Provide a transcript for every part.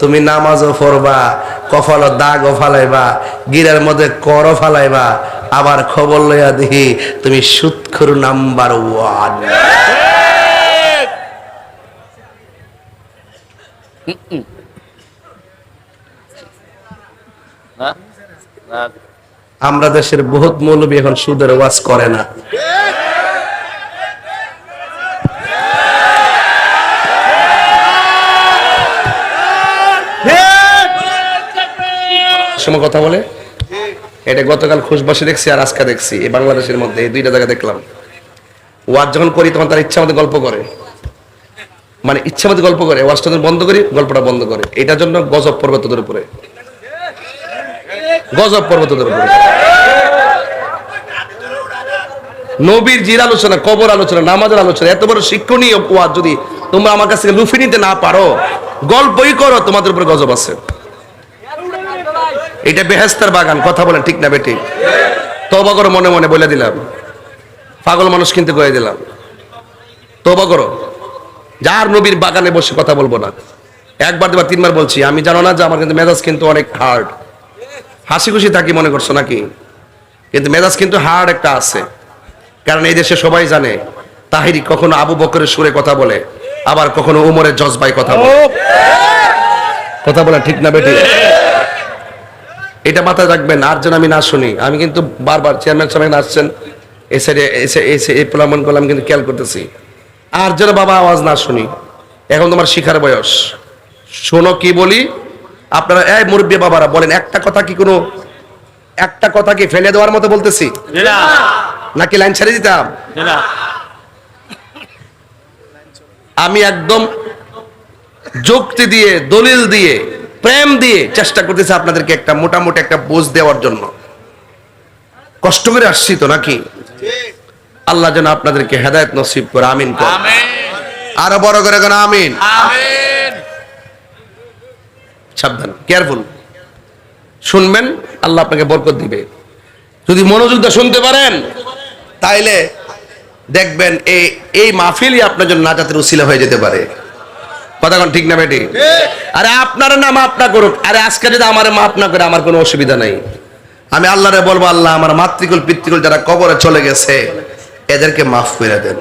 তুমি নামাজও পড়বা কফল দাগও ফালাইবা গিরার মধ্যে করও ফালাইবা। আবার খবর লইয়া দেখি তুমি সুৎখুর নাম্বার ওয়ান। আমরা দেশের বহুত মৌলবী এখন সুদের ওয়াজ করে না। সময় কথা বলে? এটা গতকাল খুশবাসী দেখছি আর আজকে দেখছি, এই বাংলাদেশের মধ্যে এই দুইটা জায়গা দেখলাম। ওয়াজ যখন করি তখন তার ইচ্ছা মতো গল্প করে। মানে ইচ্ছা মতো গল্প করে ওয়াজটা বন্ধ করি, গল্পটা বন্ধ করে। এটার জন্য গজব পর্বত তোদের উপরে। গজব পর্বত তোদের উপরে। নবীর জির আলোচনা, কবর আলোচনা, নামাজের আলোচনা, এত বড় শিক্ষণীয় ওয়াজ যদি তোমরা আমার কাছ থেকে লুফে নিতে না পারো, গল্পই করো, তোমাদের উপরে গজব আছে। এটা বেহেস্তার বাগান, কথা বলেন, ঠিক না বেটি তবা করো, মনে মনে বলে দিলাম। পাগল মানুষ কিনতে কয়ে দিলাম। তবা করো। যার নবীর বাগানে বসে কথা বলব না। একবার, দুবার, তিনবার বলছি। আমি জানো না যে আমার কিন্তু মেজাজ কিন্তু অনেক হার্ড হাসি খুশি থাকি মনে করছ নাকি? কিন্তু মেজাজ কিন্তু হার্ড একটা আছে। কারণ এই দেশে সবাই জানে, তাহিরি কখনো আবু বকরের সুরে কথা বলে, আবার কখনো উমরের জজবাই কথা বলে। কথা বলে ঠিক না বেটি এটা মাথায় রাখবেন আর যেন আমি না শুনি। আমি কিন্তু বারবার চেয়ারম্যান সাহেব আসছেন এই সাইডে এসে এসে এই প্রলামন করলাম কিন্তু খেয়াল করতেছি। আর যেন বাবা আওয়াজ না শুনি। এখন তোমার শিখার বয়স। শোনো কি বলি? আপনারা এই মুরব্বী বাবারা বলেন একটা কথা কি কোনো একটা কথা কি ফেলে দেওয়ার মতো বলতেছি? নাকি লাইন ছেড়ে দিতাম? আমি একদম যুক্তি দিয়ে দলিল দিয়ে প্রেম দিয়ে চেষ্টা করতেছি আপনাদেরকে একটা মোটামুটি একটা বোঝ দেওয়ার জন্য। কষ্ট করে আসছি তো নাকি? আল্লাহ যেন আপনাদেরকে হেদায়ত নসিব করে আমিন আরও বড় করে কেন আমিন? সাবধান কেয়ারফুল শুনবেন আল্লাহ আপনাকে বরকত দিবে। যদি মনোযোগ দিয়ে শুনতে পারেন তাইলে দেখবেন এই এই মাহফিলই আপনার জন্য নাজাতের উসিলা হয়ে যেতে পারে। কথা ঠিক না বেটি? আরে আপনার নাম মাফ না করুক। আরে আজকে যদি আমার মাফ না করে, আমার কোনো অসুবিধা নাই। আমি আল্লাহরে বলব, আল্লাহ আমার মাতৃকুল, পিতৃকুল যারা কবরে চলে গেছে, এদেরকে মাফ করে দেন।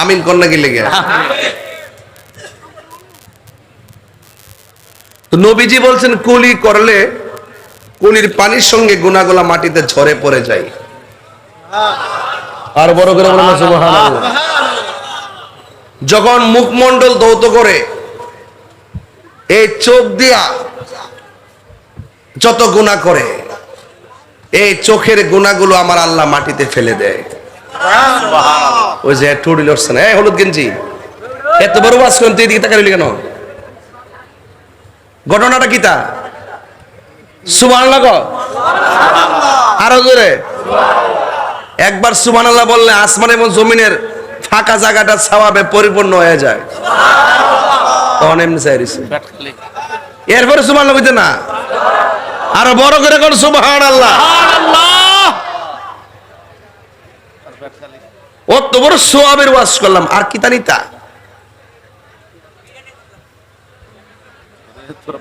আমিন কন্যা কি লেগে তো নবীজি বলছেন, কুলি করলে কুলির পানির সঙ্গে গুনাগুলা মাটিতে ঝরে পড়ে যায়। আর বড় করে বলেন সুবহানাল্লাহ। যখন মুখমণ্ডল দৌত করে এই চোখ দিয়া যত গুণা করে এই চোখের গুণাগুলো আমার আল্লাহ মাটিতে ফেলে দেয়। ওই যে টুডি লড়ছে না? হলুদ গেঞ্জি। এত বড় বাস তুই এদিকে তাকালি কেন? ঘটনাটা কি তা? সুবান আরও জোরে। একবার সুমান আল্লাহ বললে আসমান এবং জমিনের ফাঁকা জায়গাটা ছাওয়াবে পরিপূর্ণ হয়ে যায়। এরপরে সুবান আল্লাহ বুঝতে না। আরও বড় করে কোন সুবহান আল্লাহ অত বড় সোয়াবের করলাম আর কি তানি তা?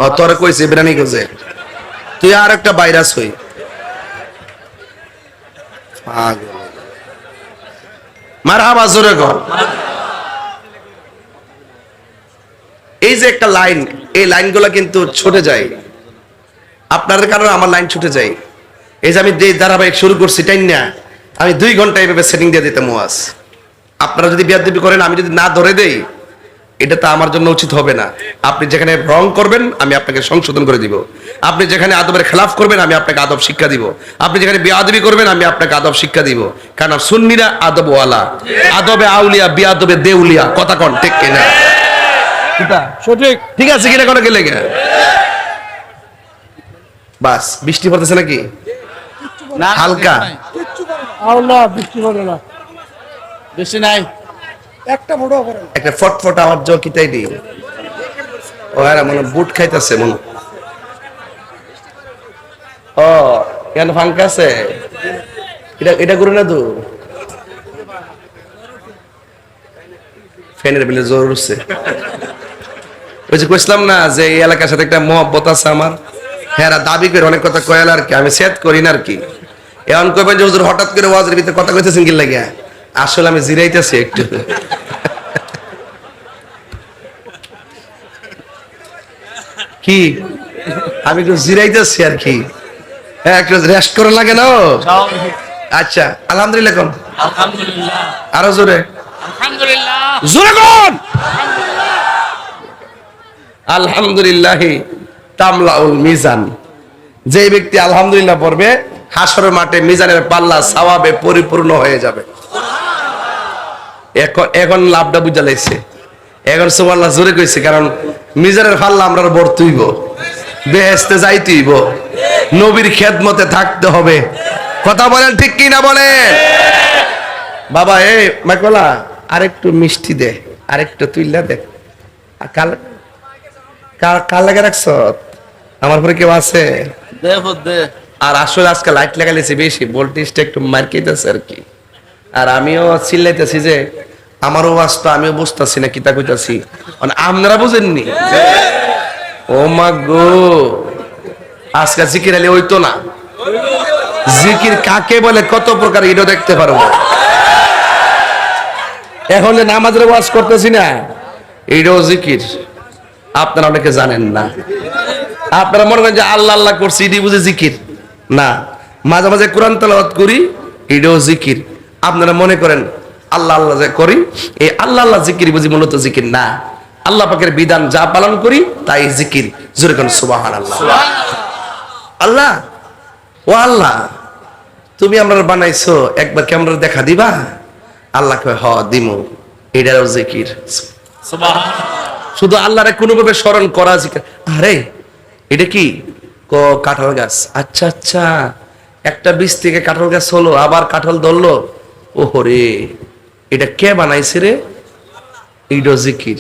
ও, তোরে কইছে বিরানি কইছে। তুই আর একটা ভাইরাস হই। মার জোরে কর। এই যে একটা লাইন, এই লাইনগুলো কিন্তু ছুটে যায়। আপনাদের কারণে আমার লাইন ছুটে যায়। এই যে আমি যে ধারাবাহিক শুরু করছি টাইম না আমি দুই ঘণ্টা এইভাবে সেটিং দিয়ে দিতাম ওয়াজ। আপনারা যদি বিয়াদবি করেন, আমি যদি না ধরে দেই, এটা তো আমার জন্য উচিত হবে না। আপনি যেখানে রং করবেন আমি আপনাকে সংশোধন করে দিব। আপনি যেখানে আদবের খেলাফ করবেন আমি আপনাকে আদব শিক্ষা দিব। আপনি যেখানে বিয়াদবি করবেন আমি আপনাকে আদব শিক্ষা দিব। কারণ সুন্নিরা আদবওয়ালা। আদবে আউলিয়া বিয়াদবে দেউলিয়া। কথা কন ঠিক কিনা? সঠিক। ঠিক আছে কিনা কোনো গেলে বাস বৃষ্টি পড়তেছে নাকি? না হালকা। বৃষ্টি হবে না। বেশি নাই। একটা বড় একটা ফটফট আওয়াজ জল কিতাই দি ও মনে বুট খাইতেছে মনে ও কেন এটা এটা করে না তো ফ্যানের জোর উঠছে। ওই যে না যে এই এলাকার সাথে একটা মহব্বত আছে আমার? হ্যাঁ দাবি করে অনেক কথা কয়াল আর কি, আমি সেট করি না আর কি। এমন কইবেন যে হুজুর হঠাৎ করে ওয়াজের ভিতরে কথা কইতেছেন কি লাগিয়া? আসলে আমি জিরাইতেছি একটু। কি? আমি একটু জিরাইতেছি আর কি। হ্যাঁ একটু রেস্ট করে লাগে না আচ্ছা আলহামদুলিল্লাহ কোন? আলহামদুলিল্লাহ। আরও জোরে। আলহামদুলিল্লাহ। জোরে কোন? আলহামদুলিল্লাহ। তামলাউল মিজান। যে ব্যক্তি আলহামদুলিল্লাহ পড়বে হাসরের মাঠে মিজানের পাল্লা সাওয়াবে পরিপূর্ণ হয়ে যাবে। এখন এখন লাভটা বুঝা লাগছে। এখন সুবহানাল্লাহ জোরে কইছে কারণ মিজানের পাল্লা আমরা বর্তইব বেহেস্তে যাইতেইব। নবীর খেদমতে থাকতে হবে। কথা বলেন ঠিক কি না বলেন? বাবা এ মাইকলা আরেকটু মিষ্টি দে আরেকটু তুইলা দে। আর কাল কাল কাল লাগে রাখছ? আমার পরে কেউ আছে? দে ফুট দে। আর আসলে আজকে লাইট লাগাইছি বেশি ভোল্টেজটা একটু মার্কেটেছে আর কি। আর আমিও চিল্লাইতেছি যে আমারও ওয়াজ আমিও বুঝতেছি না কিতা কইতাছি। মানে আপনারা বুঝেননি? ও মা গো, আজকে জিকির আলী হইতো না। জিকির কাকে বলে কত প্রকার এটাও দেখতে পারব? এখন যে নামাজের ওয়াজ করতেছি না এইটাও জিকির, আপনারা অনেকে জানেন না। আপনারা মনে করেন যে আল্লাহ আল্লাহ করছি এটি বুঝে জিকির। না, মাঝে মাঝে কোরআন তেলাওয়াত করি এটাও জিকির। আপনারা মনে করেন আল্লাহ আল্লাহ যে করি এই আল্লাহ আল্লাহ জিকির বুঝি মূলত জিকির না। আল্লাহ পাকের বিধান যা পালন করি তাই জিকির। জোরে কোন সুবাহান আল্লাহ আল্লাহ ও আল্লাহ তুমি আমরা বানাইছো একবার কি আমরা দেখা দিবা? আল্লাহ কয় হ দিমু। এটাও জিকির। শুধু আল্লাহরে কোনোভাবে স্মরণ করা জিকির। আরে এটা কি? ক কাঁঠাল গাছ। আচ্ছা আচ্ছা একটা বীজ থেকে কাঁঠাল গাছ হলো আবার কাঁঠাল ধরলো। ওহো রে এটা কে বানাইছে রে? এটাও জিকির।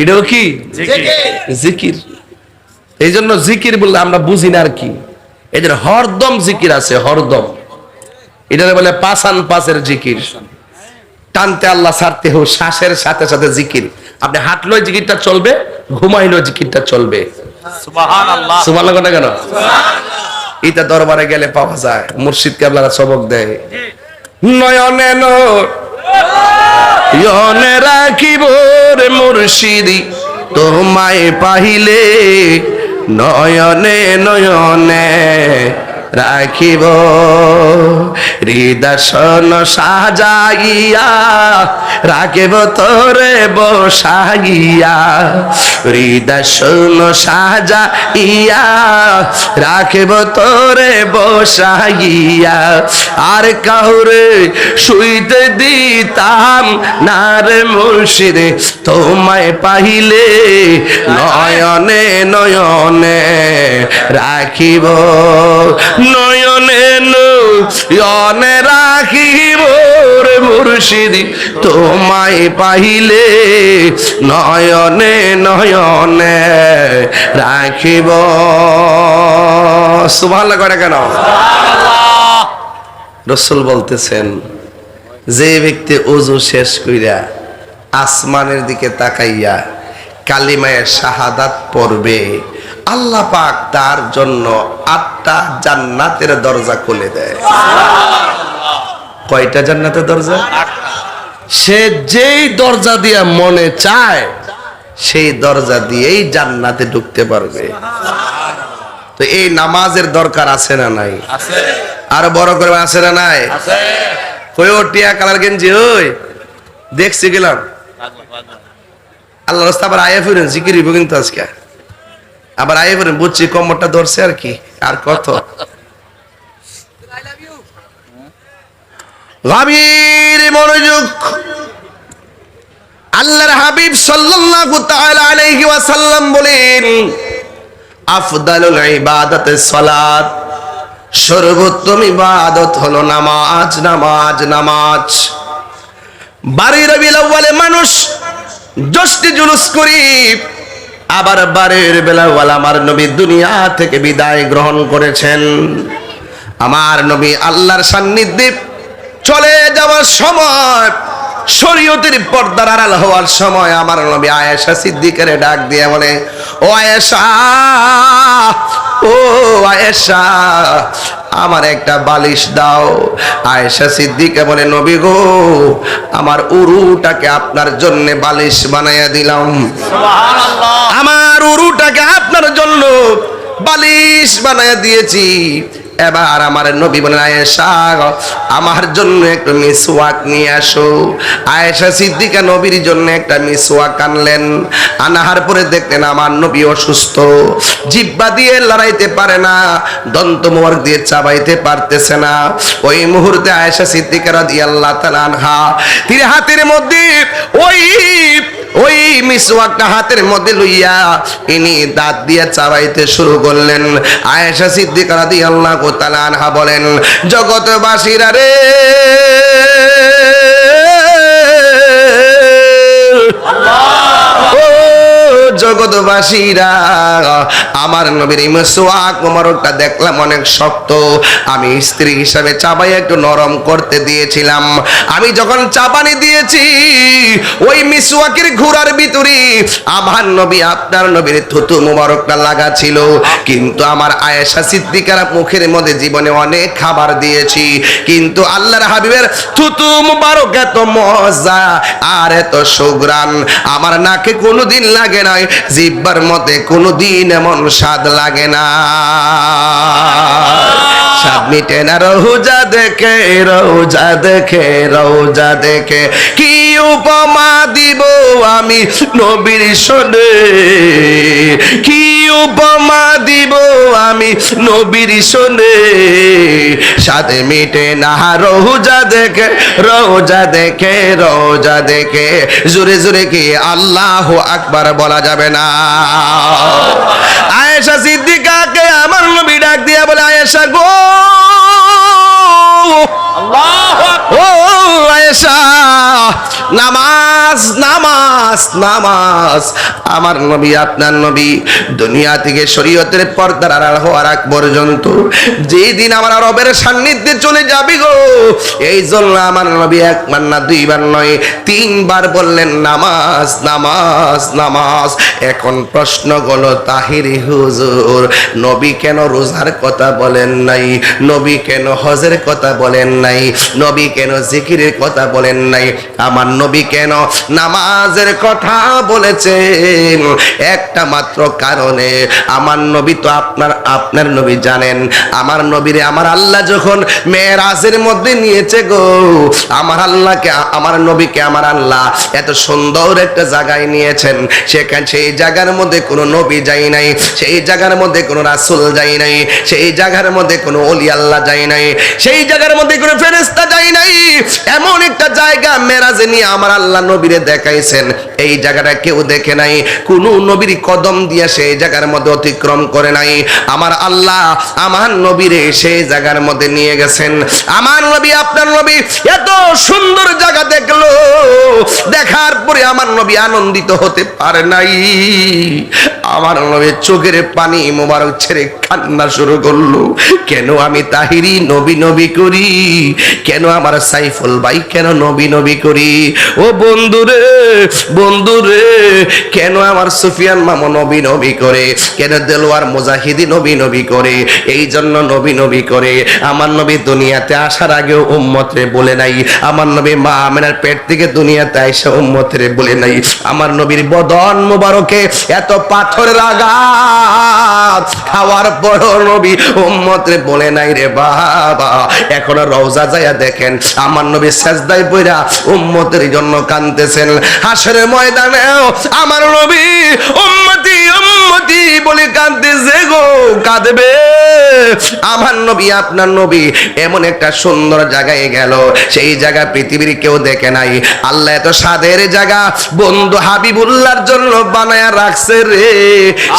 এটাও কি? জিকির। এই জন্য জিকির বললে আমরা বুঝি না আর কি। এদের হরদম জিকির আছে হরদম। এটা বলে পাসান পাসের জিকির। টানতে আল্লাহ ছাড়তে হোক শ্বাসের সাথে সাথে জিকির। আপনি হাঁটলেও জিকিরটা চলবে ঘুমাইলেও জিকিরটা চলবে। কেন? এটা দরবারে গেলে পাওয়া যায় মুর্শিদ কেবলারা সবক দেয়। নয়নে নয়নে রাখিব রে মুর্শিদি তোমায় পাহিলে নয়নে নয়নে রাখিব। হৃদর্শন সাজাইয়া রাখিব তোরে বসাইয়া। হৃদর্শন সাজাইয়া রাখিব তোরে বসাইয়া। আর কাউরে শুইতে দিতাম না রে মুর্শিদে, তোমায় পাইলে নয়নে নয়নে রাখিব। নয়নে নয়নে রাখিব রে মুর্শিদি। তোমায় পাইলে নয়নে নয়নে রাখিব। সুবহানাল্লাহ করে কেন? রসুল বলতেছেন যে ব্যক্তি অজু শেষ কইরা আসমানের দিকে তাকাইয়া কালিমায়ের শাহাদাত পড়বে আল্লাহ পাক তার জন্য আটটা জান্নাতের দরজা খুলে দেয়। কয়টা জান্নাতের দরজা? সে যেই দরজা দিয়ে মনে চায় সেই দরজা দিয়েই জান্নাতে ঢুকতে পারবে। তো এই নামাজের দরকার আছে না নাই? আছে। আরও বড় করে আছে না নাই? আছে। কই ও টিয়া কালার গেঞ্জি ওই। দেখছি গেলাম। আল্লাহ রাস্তা আবার আয়ে ফিরেন জিকির কিন্তু আজকে। আবার আয়ে ফিরেন বুঝছি কম্বরটা ধরছে আর কি, আর কত। গভীর মনোযোগ। আল্লাহর হাবিব সাল্লাল্লাহু তাআলা আলাইহি বলেন, আফদালুল সালাত, সর্বোত্তম ইবাদত হলো নামাজ নামাজ নামাজ। বাড়ি রবিল মানুষ, জষ্টি জুলুস করি আবার বারের বেলা আমার নবী দুনিয়া থেকে বিদায় গ্রহণ করেছেন। আমার নবী আল্লাহর সান্নিধ্যে চলে যাওয়ার সময় শরীয়তের পর্দার আড়াল হওয়ার সময় আমার নবী আয়েশা সিদ্দিকের ডাক দিয়ে বলে ও আয়েশা ও আয়েশা আমার একটা বালিশ দাও। আয়েশা সিদ্দিকে বলে নবী গো আমার উরুটাকে আপনার জন্য বালিশ বানাইয়া দিলাম। সুবহানাল্লাহ। আমার উরুটাকে আপনার জন্য বালিশ বানাইয়া দিয়েছি। এবার আমার নবী বলেন, আয়েশা আমার জন্য একটু মিসওয়াক নিয়ে আসো। আয়েশা সিদ্দিকা নবীর জন্য একটা মিসওয়াক আনলেন। আনাহার পরে দেখলেন আমার নবী অসুস্থ। জিব্বা দিয়ে লড়াইতে পারে না, দন্ত মোবারক দিয়ে চাবাইতে পারতেছে না। ওই মুহূর্তে আয়েশা সিদ্দিকা রাদিয়াল্লাহু তাআলা আনহা, তিনি হাতের মধ্যে ওই ওই মিসওয়াকটা হাতের মধ্যে লইয়া ইনি দাঁত দিয়ে চাবাইতে শুরু করলেন। আয়েশা সিদ্দিকা রাদিয়াল্লাহু তাআলা আনহা বলেন, জগৎবাসীরা রে জগৎবাসীরা। আমার নবীর এই মিসওয়াক মোবারকটা দেখলাম অনেক শক্ত। আমি স্ত্রী হিসাবে চাবাই একটু নরম করতে দিয়েছিলাম। আমি যখন চাপানি দিয়েছি, ওই ভিতরে আমার নবী, আপনার নবীর থুতু মোবারকটা লাগা ছিল। কিন্তু আমার আয়েশা সিদ্দিকার মুখের মধ্যে জীবনে অনেক খাবার দিয়েছি। কিন্তু আল্লাহর হাবিবের থুতু মুবারক এত মজা আর এত সুগ্রান আমার নাকে কোনোদিন লাগে নাই। জিব্বার মধ্যে কোনোদিন এমন স্বাদ লাগে না। স্বাদ মিটে না, রৌজা দেখে রৌজা দেখে রৌজা দেখে। কি উপমা দিব আমি নবীর শোনে কি উপমা দিব আমি নবীর শোনে। সাথে মিটে না রোজা দেখে রোজা দেখে রোজা দেখে। জোরে জোরে কি আল্লাহ আকবার বলা যাবে না? আয়েশা সিদ্দিকাকে আমার নবী ডাক দিয়া বলে আয়েশা গো। আল্লাহু ও আয়েশা নামাজ নামাজ নামাজ আমার নবী, আপনার নবী, দুনিয়া থেকে শরীয়তের পর্দার আড়াল হওয়ার আগ পর্যন্ত যেই দিন আমার রবের সান্নিধ্যে চলে যাবি গো, এই জন্য আমার নবী একবার না দুইবার নয়, তিনবার বললেন, নামাজ নামাজ নামাজ। এখন প্রশ্ন হলো তাহিরি হুজুর, নবী কেন রোজার কথা বলেন নাই? নবী কেন হজের কথা বলেন নাই? নবী কেন জিকিরের কথা বলেন নাই? আমার নবী কেন নামাজের কথা বলেছেন। একটা মাত্র কারণে আমার নবী তো আপনার আপনার নবী জানেন। আমার নবীরে আমার আল্লাহ যখন মেয়েরাজের মধ্যে নিয়েছে গো, আমার আল্লাহকে, আমার নবীকে আমার আল্লাহ এত সুন্দর একটা জায়গায় নিয়েছেন। সেখানে, সেই জায়গার মধ্যে কোনো নবী যাই নাই, সেই জায়গার মধ্যে কোনো রাসূল যাই নাই, সেই জায়গার মধ্যে কোনো অলি আল্লাহ যাই নাই, সেই জায়গার মধ্যে কোনো ফেরেস্তা যাই নাই। এমন একটা জায়গা মেরাজে নিয়ে আমার আল্লাহ নবীরে দেখাইছেন, এই জায়গাটা কেউ দেখে নাই, কোন নবীর কদম দিয়ে সেই জায়গার মধ্যে অতিক্রম করে নাই। আমার আল্লাহ আমার নবীরে সেই জায়গার মধ্যে নিয়ে গেছেন। আমার নবী, আপনার নবী এত সুন্দর জায়গা দেখল, দেখার পরে আমার নবী আনন্দিত হতে পারে নাই। আমার নবী চোখের পানি মোবারক ছেড়ে কান্না শুরু করল। কেন আমি তাহিরি নবী নবী করি? কেন আমার সাইফুল ভাই কেন নবী নবী করি? ও বন্ধুরে বন্ধুরে কেন আমার সুফিয়ান মামা নবী নবী করে? কেন দেলোয়ার মুজাহিদি নবী নবী করে? এই জন্য নবী নবী করে। আমার নবী দুনিয়াতে আসার আগেও উম্মতরে বলে নাই। আমার নবী মা আমেনার পেট থেকে দুনিয়াতে আইসা উম্মতরে বলে নাই। আমার নবীর বদন মোবারকে এত পাথরের আঘাত খাওয়ার পর নবী উম্মতে বলে নাই রে বাবা। এখন রওজা যায়া দেখেন, আমার নবী সেজদায় পইরা উম্মতের জন্য কাঁদতেছেন। হাসরের ময়দানেও আমার নবী উম্মতি উম্মতি বলে কাঁদতেছে গো কাঁদবে। আমার নবী আপনার নবী এমন একটা সুন্দর জায়গায় গেল। সেই জায়গা পৃথিবীর কেউ দেখে নাই। আল্লাহ এত স্বাদের জায়গা। বন্ধু হাবিবুল্লাহর জন্য বানায়া রাখছে রে।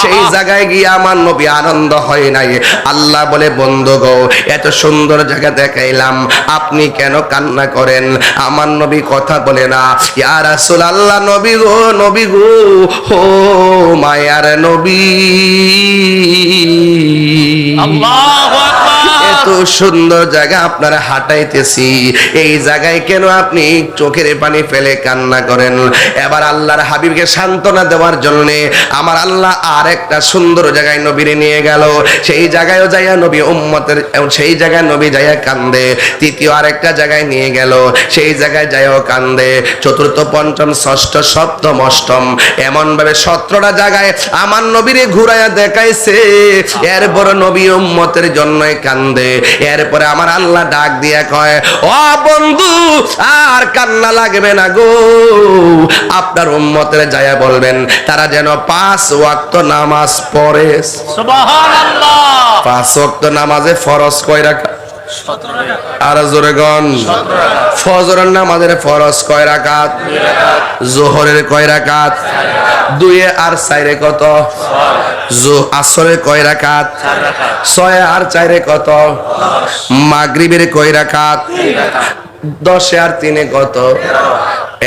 সেই জায়গায় গিয়ে আমার নবী আনন্দ হয় নাই। আল্লাহ বলে বন্ধু গো এত সুন্দর জায়গা দেখাইলাম। আপনি কেন কান্না করেন? আমার নবী কথা বলে না। ইয়া রাসূল আল্লাহ নবী গো নবী গো হো মায়ার নবী আল্লাহু আকবার। এত সুন্দর জায়গা আপনারা হাঁটাইতেছি। এই জায়গায় কেন আপনি চোখের পানি ফেলে কান্না করেন? এবার আল্লাহর হাবিবকে সান্ত্বনা দেওয়ার জন্য আমার আল্লাহ আর একটা সুন্দর জায়গায় নবীরে নিয়ে গেল। সেই জায়গায়ও যাইয়া নবী উম্মতের, সেই জায়গায় নবী যাইয়া কান্দে। তৃতীয় আরেকটা জায়গায় নিয়ে গেল। সেই জায়গায় যাইও কান্দে। চতুর্থ, পঞ্চম, ষষ্ঠ, সপ্তম, অষ্টম এমন ভাবে সতেরোটা জায়গায় আমার নবীরে ঘুরাইয়া দেখাইছে। এরপর নবী উম্মতের জন্যই কান্দে। এরপরে আমার আল্লাহ ডাক দিয়া কয় ও বন্ধু আর কান্না লাগবে না গো। আপনার উম্মতের যায়া বলবেন তারা যেন পাঁচ ওয়াক্ত নামাজ পড়ে। সুবহানাল্লাহ। পাঁচ ওয়াক্ত নামাজে ফরজ কয় রাখা আর জোরে গন। ফজরের নামাজের ফরজ কয় রাকাত? জোহরের কয় রাকাত? দুয়ে আর চাইরে কত? জো আসরে কয় রাকাত? ছয় আর চাইরে কত? মাগরিবের কয় রাকাত? দশে আর তিনে কত?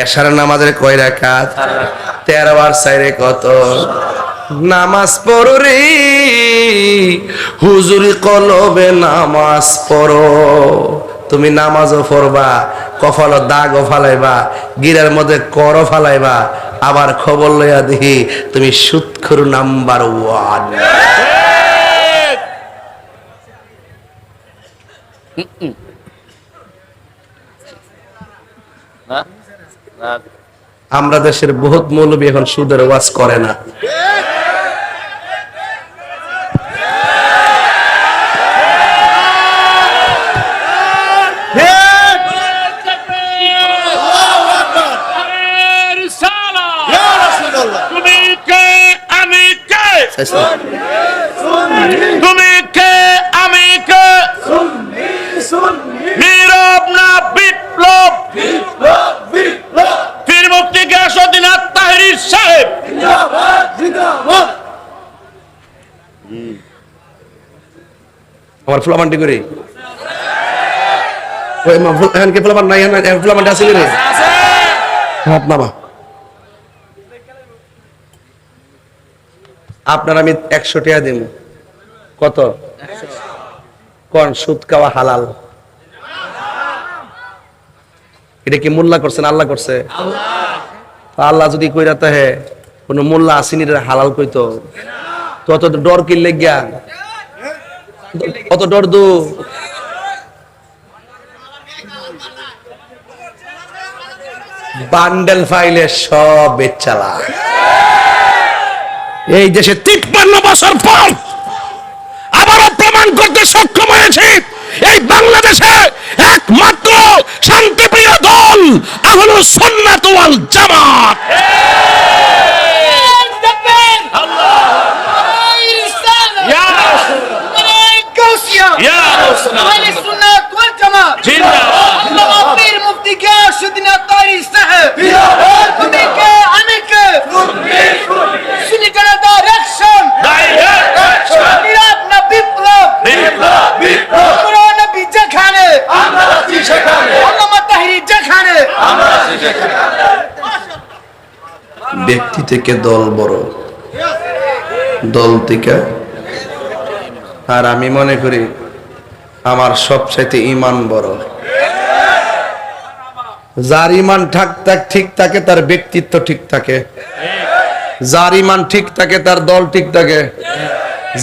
এশার নামাজের কয় রাকাত? তেরো আর চাইরে কত? নামাজ পড়ো রে, হুজুরি কলবে নামাজ পড়ো। তুমি নামাজও পড়বা কফল দাগও ফালাইবা, গিরার মধ্যে করও ফালাইবা। আবার খবর লইয়া দেখি তুমি সুৎখর নাম্বার ওয়ান। না আমরা দেশের বহুত মৌলবী এখন সুদের ওয়াজ করে না। তুমি কে আমি কে তুমি কে আমি কে নীরব না বিপ্লব ফির মুক্তি গ্যাসুদ্দিন আত্মাহির সাহেব আমার ফুলামান্টি করি। ওই মা ফুল এখন কি ফুলামান নাই? আছে কি রে? হাত নামা। আপনার আমি একশো টাকা দিব কত? কোন সুদ খাওয়া হালাল। এটা কি মোল্লা করছেন? আল্লাহ করছে। আল্লাহ যদি কইরা তাহে কোন মোল্লা আসিনি হালাল কইতো। তো অত ডর কি লেগিয়া অত ডর দু? বান্ডেল ফাইলে সব বেচালা। এই দেশে তিপ্পান্ন বছর পর আবারও প্রমাণ করতে সক্ষম হয়েছে। এই বাংলাদেশে একমাত্র শান্তিপ্রিয় দল আহলো সুন্নাত ওয়াল জামাত। ব্যক্তি থেকে দল বড়। দল থেকে আর আমি মনে করি আমার সবচাইতে ইমান বড়। যার ইমান ঠাক থাক, ঠিক থাকে, তার ব্যক্তিত্ব ঠিক থাকে। যার ইমান ঠিক থাকে, তার দল ঠিক থাকে।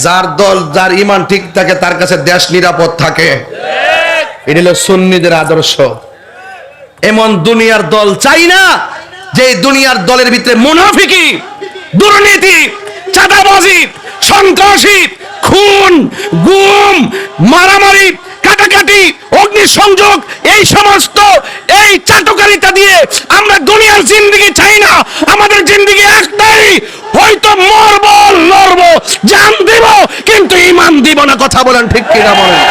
যার দল, যার ইমান ঠিক থাকে, তার কাছে দেশ নিরাপদ থাকে। এটা হলো সুন্নিদের আদর্শ। এমন দুনিয়ার দল চাই না যে দুনিয়ার দলের ভিতরে মুনাফিকি, দুর্নীতি, চাঁদাবাজি সন্ত্রাসী, খুন, গুম, মারামারি, কাটাকাটি, অগ্নিসংযোগ, এই সমস্ত, এই চাটকারিতা দিয়ে আমরা দুনিয়ার জিন্দিগি চাই না। আমাদের জিন্দিগি একটাই হয়তো মরব, লড়ব, জান দিব, কিন্তু ইমান দিব না। কথা বলেন ঠিক কিনা বলেন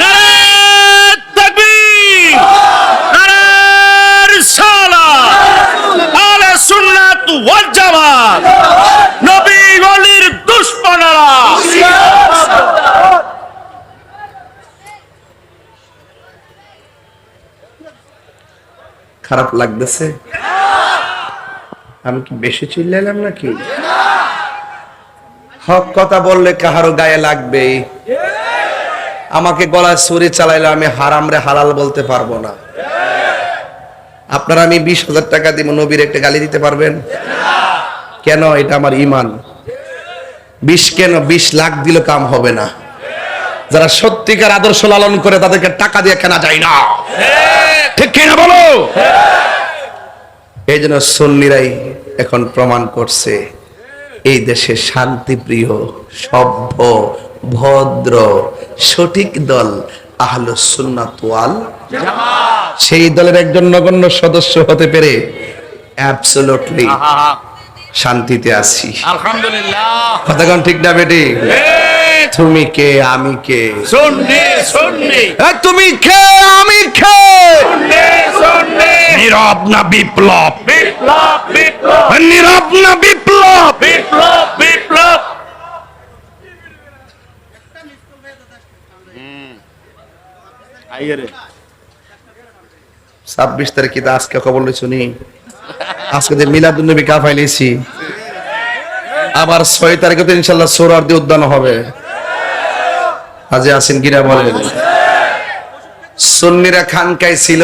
নারায়ে তাকবীর নারায়ে রিসালাত আহলে সুন্নাত ওয়াল জামাত নবী ওলির দুশমনেরা খারাপ লাগতেছে। আমি কি বেশি চিল্লাইলাম নাকি? হক কথা বললে কাহারো গায়ে লাগবেই। আমাকে গলায় ছুরি চালাইলে আমি হারামরে হালাল বলতে পারব না। আপনারা আমি বিশ হাজার টাকা দিব, নবীর একটা গালি দিতে পারবেন? কেন? এটা আমার ইমান। বিশ কেন? বিশ লাখ দিলে কাম হবে না। যারা সত্যিকার আদর্শ লালন করে তাদেরকে টাকা দিয়ে কেনা যায় না। ঠিক কিনা বলো? এই জন্য সন্নিরাই এখন প্রমাণ করছে এই দেশে শান্তিপ্রিয় সভ্য ভদ্র সঠিক দল আহলো সেই দলের একজন নগণ্য সদস্য হতে পেরে অ্যাবসলুটলি শান্তিতে আছি। আলহামদুলিল্লাহ। কথাগণ ঠিক না বেটি? তুমি কে আমি কে? সুন্নি এ, তুমি কে আমি কে? নীরব না বিপ্লব। বিপ্লব বিপ্লব। নীরব না বিপ্লব। বিপ্লব বিপ্লব। ছাব্বিশ তারিখে তো আজকে খবর শুনি আজকে যে মিলাদুল নবী কা ফাইলেছি আবার ছয় তারিখে তো ইনশাল্লাহ সোরার দিয়ে উদ্যান হবে। আজ আসেন গিরা বলেন, সুন্নিরা খানকায় ছিল,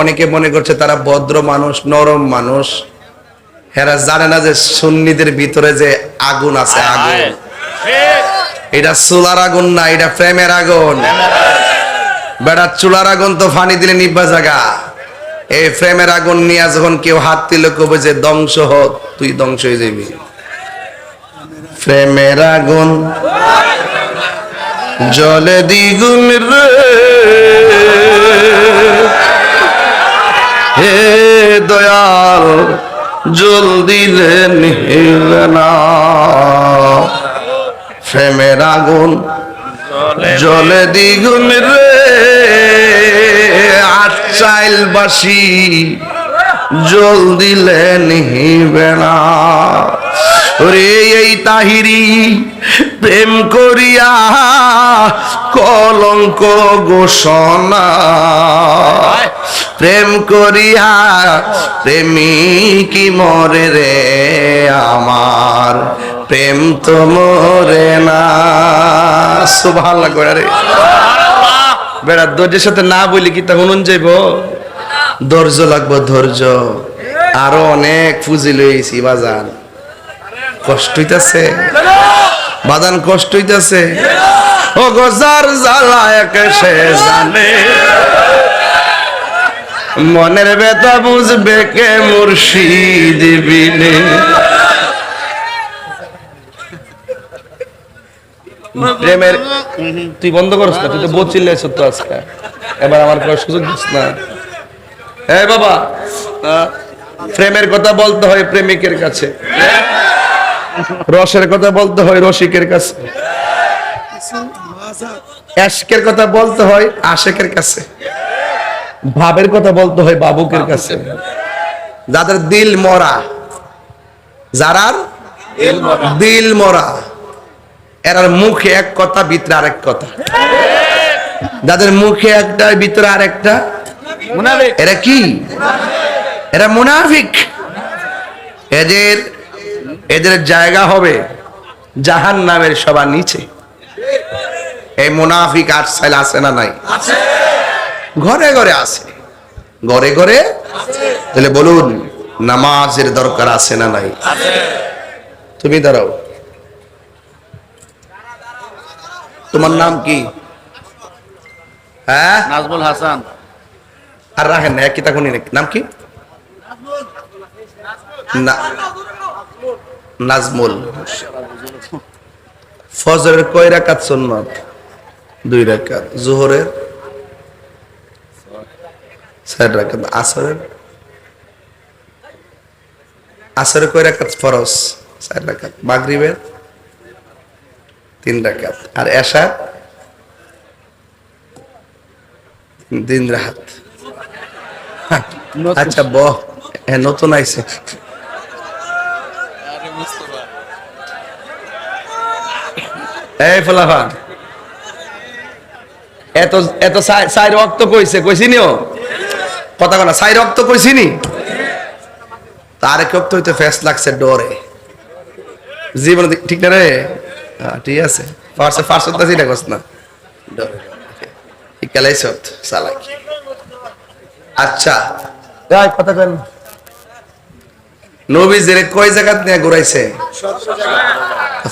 অনেকে মনে করছে তারা ভদ্র মানুষ, নরম মানুষ। হেরা জানে না যে সুন্নিদের ভিতরে যে আগুন আছে, আগুন। এটা চুলার আগুন না, এটা প্রেমের আগুন। বেড়া চুলার আগুন তো ফানি দিলে নিব্বা জায়গা এই ফ্রেমের আগুন নিয়ে যখন কেউ হাত দিলে কবে যে ধ্বংস হোক, তুই ধ্বংস হয়ে যাবি প্রেমের আগুন জলে দ্বিগুণ হে দয়াল জল দিলে নিবে না। প্রেমের আগুন জলে দ্বিগুণ রে। আট চাইল বাসি জল দিলে নিহিবে না রে এই তাহিরি, প্রেম করিয়া কলঙ্ক ঘোষণা। প্রেম করিয়া প্রেমিকি মরে রে আমার, প্রেম তো মরে না। সুভাল লাগবে রে। বেড়া ধৈর্যের সাথে না বলি কি তা হুনুন যাইব? ধৈর্য লাগবো, ধৈর্য। আরও অনেক পুঁজি লইছি বাজান। কষ্ট হইতাছে। বাদান কষ্ট হইতাছে। ও গজার জ্বালা একে সে জানে। মনের ব্যথা বুঝবে কে মুর্শিদ বিনে। প্রেমের তুই বন্ধ করস না তুই তো বহুত চিল্লাইছ তো আজকে। এবার আমার করার সুযোগ দিস না। হ্যাঁ বাবা প্রেমের কথা বলতে হয় প্রেমিকের কাছে। রসের কথা বলতে হয় রসিকের কাছে। এশকের কথা বলতে হয় আশেকের কাছে। ভাবের কথা বলতে হয় বাবুকের কাছে। যাদের দিল মরা যারার দিল মরা। এরার মুখে এক কথা ভিতরে আরেক কথা। যাদের মুখে একটা ভিতরে আরেকটা। মুনাফিক। এরা কি? এরা মুনাফিক। এদের এদের জায়গা হবে জাহান নামের সবার নিচে। এই মুনাফিক আর সাইল আছে না নাই? ঘরে ঘরে আছে। ঘরে ঘরে? তাহলে বলুন নামাজের দরকার আছে না নাই? তুমি দাঁড়াও। তোমার নাম কি? হ্যাঁ? নাজমুল হাসান। আর রাখেন না তখনই নাম কি? নাজমুল। ফজরের কয় রাকাত সুন্নত? দুই রাকাত। জোহরের? রাকাত। আসরের? আসরের কয় রাকাত ফরজ? চার রাকাত। মাগরিবের? তিন রাকাত। আর এশার তিন রাহাত আচ্ছা বহ হ্যাঁ নতুন আইছে। এই ফলাফান। এত এত সাই- সাই রক্ত কইছে কইছি নিও? কথা কথা সাই রক্ত কইছি নি? তার এক রক্ত হইতে ফেস লাগছে ডরে। জীবন ঠিক না রে? ঠিক আছে। ফার্স্ট না কস না। ডরে। কেলাইছত চালাকি। আচ্ছা। এই কথা কেন নবীজিরে কয় জায়গাত নিয়ে ঘুরাইছে?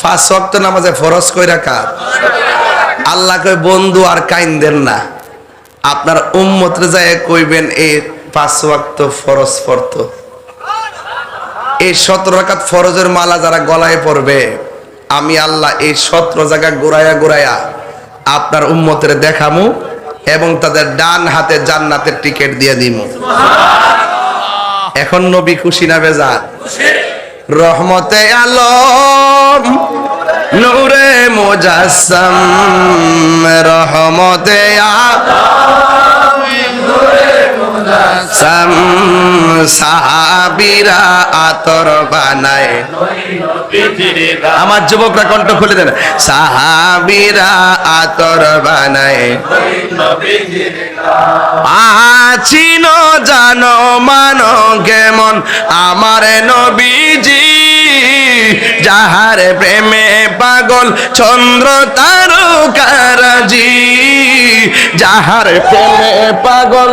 পাঁচ ওয়াক্ত নামাজে ফরজ কই রাখা আল্লাহ কই বন্ধু আর কাইন দেন না। আপনার উম্মতরে যায় কইবেন এই পাঁচ ওয়াক্ত ফরজ পড়তো এই সতেরো রাকাত ফরজের মালা যারা গলায় পড়বে আমি আল্লাহ এই সতেরো জায়গা গোড়ায়া গোড়ায়া আপনার উম্মতের দেখামু এবং তাদের ডান হাতে জান্নাতের টিকিট দিয়ে দিমু। এখন নবী খুশি না বেজা রহমতে আলম, নূরে মুজাসসাম রহমতে আলম। সাহাবিরা আতর বানায়। আমার যুবকরা কণ্ঠ খুলে দেন। সাহাবিরা আতর বানায়। আছিন জানো মানো কেমন? আমার নবীজি, যাহার প্রেমে পাগল চন্দ্র তারকারাজি, যাহার প্রেমে পাগল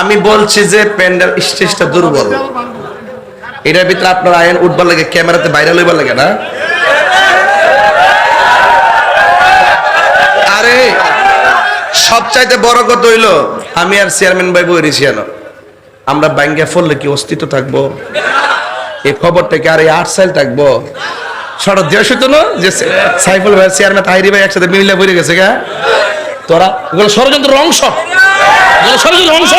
আমি বলছি যে প্যান্ডেল স্টেজটা দুর্বল। এটার ভিতরে আপনার আইন উঠবার লাগে, ক্যামেরাতে ভাইরাল হইবার লাগে না? আরে, সবচাইতে বড় কথা হইল, আমি আর চেয়ারম্যান ভাই বই রিসিয়ানো আমরা ব্যাংকে ফললে কি অস্তিত্ব থাকব? এই খবর থেকে আর এই আট সাইল থাকব সড়ক দেওয়া না যে সাইফুল ভাই, চেয়ারম্যান তাহিরি ভাই একসাথে মিলে বলে গেছে, গা। তোরা এগুলো ষড়যন্ত্রের অংশ। ষড়যন্ত্রের অংশ